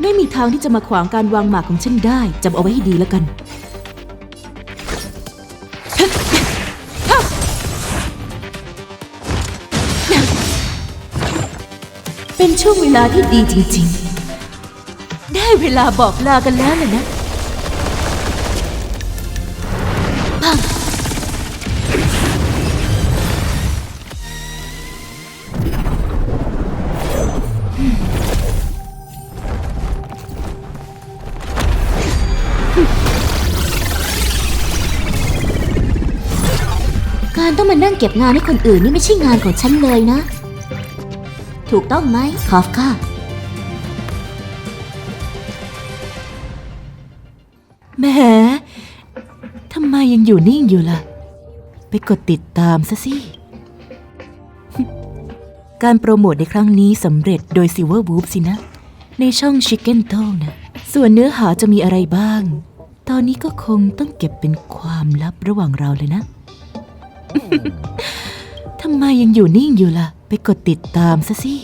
ไม่มีทางที่จะมาขวางการวางหมากของฉันได้จำเอาไว้ให้ดีแล้วกัน เป็นช่วงเวลาที่ดีจริงๆ ได้เวลาบอกลากันแล้วล่ะนะ การต้องมานั่งเก็บงานให้คนอื่นนี่ไม่ใช่งานของฉันเลยนะ ถูกต้องไหมคอฟค่ะ แหมทำไมยังอยู่นิ่งอยู่ล่ะ ไปกดติดตามซะสิ การโปรโมทในครั้งนี้สำเร็จโดย Silver w o o p สินะ ในช่อง Chicken t o นะ ส่วนเนื้อหาจะมีอะไรบ้าง ตอนนี้ก็คงต้องเก็บเป็นความลับระหว่างเราเลยนะ ทำไมยังอยู่นิ่งอยู่ล่ะ ไปกดติดตามซะสิ